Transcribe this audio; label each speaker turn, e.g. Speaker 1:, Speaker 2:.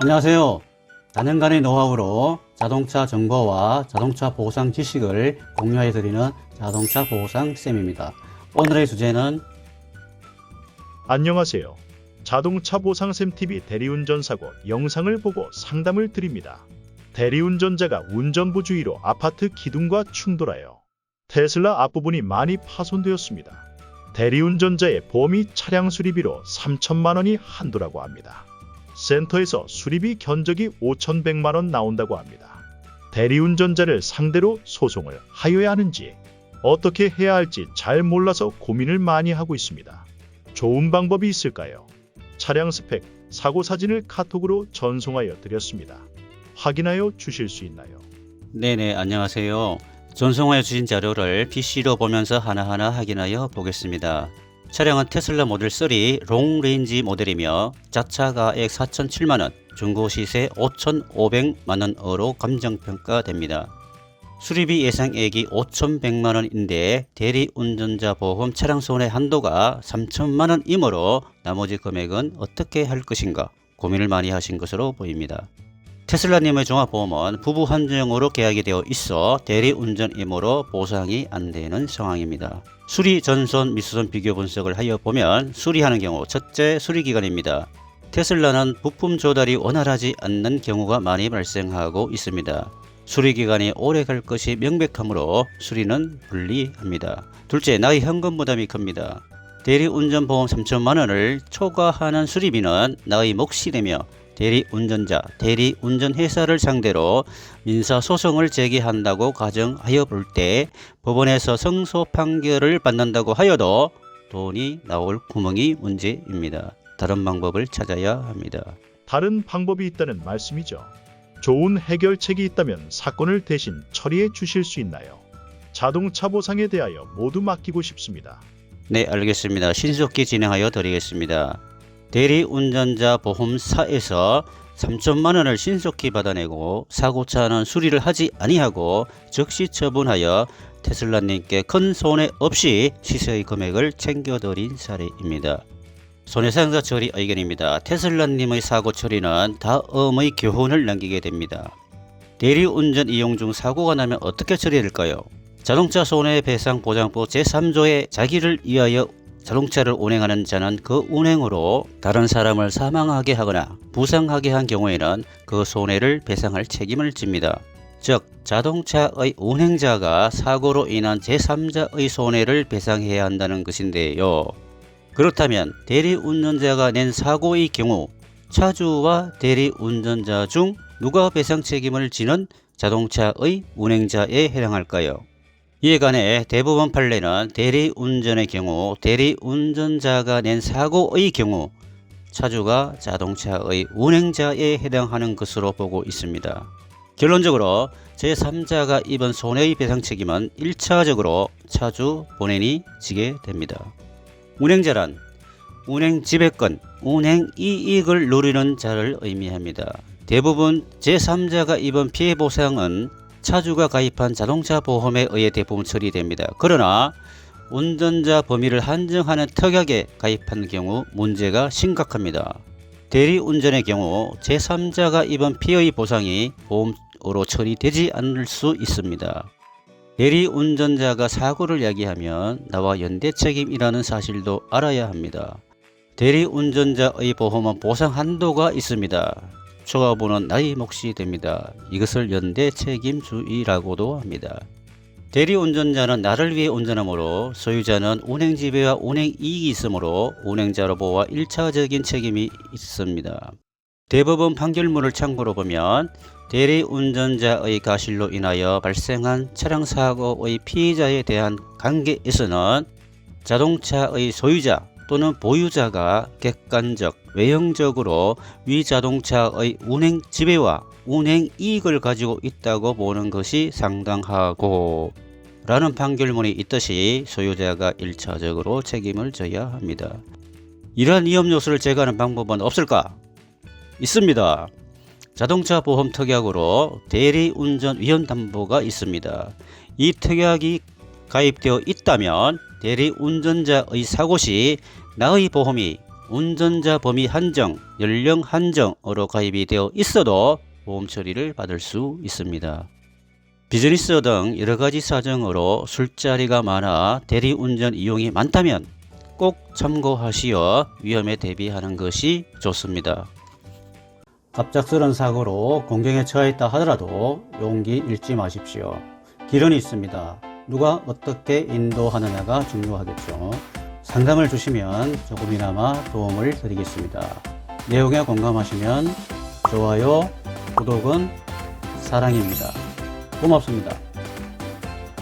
Speaker 1: 안녕하세요. 4년간의 노하우로 자동차 정보와 자동차 보상 지식을 공유해 드리는 자동차 보상 쌤입니다. 오늘의 주제는
Speaker 2: 안녕하세요. 자동차 보상샘 TV 대리운전 사고 영상을 보고 상담을 드립니다. 대리운전자가 운전부 주위로 아파트 기둥과 충돌하여 테슬라 앞부분이 많이 파손되었습니다. 대리운전자의 보험이 차량 수리비로 3천만 원이 한도라고 합니다. 센터에서 수리비 견적이 5,100만 원 나온다고 합니다. 대리운전자를 상대로 소송을 하여야 하는지 어떻게 해야 할지 잘 몰라서 고민을 많이 하고 있습니다. 좋은 방법이 있을까요? 차량 스펙, 사고 사진을 카톡으로 전송하여 드렸습니다. 확인하여 주실 수 있나요?
Speaker 1: 네네 안녕하세요. 전송하여 주신 자료를 PC로 보면서 하나하나 확인하여 보겠습니다. 차량은 테슬라 모델 3 롱레인지 모델이며 자차 가액 4,007만원, 중고 시세 5,500만원으로 감정평가됩니다. 수리비 예상액이 5,100만원인데 대리운전자 보험 차량 손해 한도가 3천만원이므로 나머지 금액은 어떻게 할 것인가 고민을 많이 하신 것으로 보입니다. 테슬라님의 종합보험은 부부 한정으로 계약이 되어 있어 대리운전이므로 보상이 안 되는 상황입니다. 수리 전손 미수선 비교 분석을 하여 보면 수리하는 경우 첫째 수리 기간입니다. 테슬라는 부품 조달이 원활하지 않는 경우가 많이 발생하고 있습니다. 수리 기간이 오래 갈 것이 명백하므로 수리는 불리합니다. 둘째, 나의 현금 부담이 큽니다. 대리 운전 보험 3천만 원을 초과하는 수리비는 나의 몫이 되며 대리운전자, 대리운전회사를 상대로 민사소송을 제기한다고 가정하여 볼 때 법원에서 승소 판결을 받는다고 하여도 돈이 나올 구멍이 문제입니다. 다른 방법을 찾아야 합니다.
Speaker 2: 다른 방법이 있다는 말씀이죠. 좋은 해결책이 있다면 사건을 대신 처리해 주실 수 있나요? 자동차 보상에 대하여 모두 맡기고 싶습니다.
Speaker 1: 네, 알겠습니다. 신속히 진행하여 드리겠습니다. 대리운전자 보험사에서 3천만 원을 신속히 받아내고 사고차는 수리를 하지 아니하고 즉시 처분하여 테슬라님께 큰 손해 없이 시세의 금액을 챙겨드린 사례입니다. 손해상사 처리 의견입니다. 테슬라님의 사고 처리는 다음의 교훈을 남기게 됩니다. 대리운전 이용 중 사고가 나면 어떻게 처리될까요? 자동차 손해배상 보장법 제3조에 자기를 위하여 자동차를 운행하는 자는 그 운행으로 다른 사람을 사망하게 하거나 부상하게 한 경우에는 그 손해를 배상할 책임을 집니다. 즉 자동차의 운행자가 사고로 인한 제3자의 손해를 배상해야 한다는 것인데요. 그렇다면 대리운전자가 낸 사고의 경우 차주와 대리운전자 중 누가 배상 책임을 지는 자동차의 운행자에 해당할까요? 이에 관해 대법원 판례는 대리운전의 경우 대리운전자가 낸 사고의 경우 차주가 자동차의 운행자에 해당하는 것으로 보고 있습니다. 결론적으로 제3자가 입은 손해의 배상 책임은 1차적으로 차주 본인이 지게 됩니다. 운행자란 운행 지배권, 운행 이익을 누리는 자를 의미합니다. 대부분 제3자가 입은 피해 보상은 차주가 가입한 자동차 보험에 의해 대부분 처리됩니다. 그러나 운전자 범위를 한정하는 특약에 가입한 경우 문제가 심각합니다. 대리운전의 경우 제3자가 입은 피해의 보상이 보험으로 처리되지 않을 수 있습니다. 대리운전자가 사고를 야기하면 나와 연대 책임이라는 사실도 알아야 합니다. 대리운전자의 보험은 보상 한도가 있습니다. 초과분은 나의 몫이 됩니다. 이것을 연대 책임주의라고도 합니다. 대리운전자는 나를 위해 운전하므로 소유자는 운행 지배와 운행 이익이 있으므로 운행자로 보아 1차적인 책임이 있습니다. 대법원 판결문을 참고로 보면 대리운전자의 가실로 인하여 발생한 차량 사고의 피해자에 대한 관계에서는 자동차의 소유자 또는 보유자가 객관적, 외형적으로 위 자동차의 운행 지배와 운행 이익을 가지고 있다고 보는 것이 상당하고 라는 판결문이 있듯이 소유자가 1차적으로 책임을 져야 합니다. 이러한 위험 요소를 제거하는 방법은 없을까? 있습니다. 자동차 보험 특약으로 대리 운전 위험 담보가 있습니다. 이 특약이 가입되어 있다면 대리 운전자의 사고 시 나의 보험이 운전자 범위 한정, 연령 한정으로 가입이 되어 있어도 보험 처리를 받을 수 있습니다. 비즈니스 등 여러 가지 사정으로 술자리가 많아 대리운전 이용이 많다면 꼭 참고하시어 위험에 대비하는 것이 좋습니다. 갑작스런 사고로 공경에 처했다 하더라도 용기 잃지 마십시오. 길은 있습니다. 누가 어떻게 인도하느냐가 중요하겠죠. 상담을 주시면 조금이나마 도움을 드리겠습니다. 내용에 공감하시면 좋아요, 구독은 사랑입니다. 고맙습니다.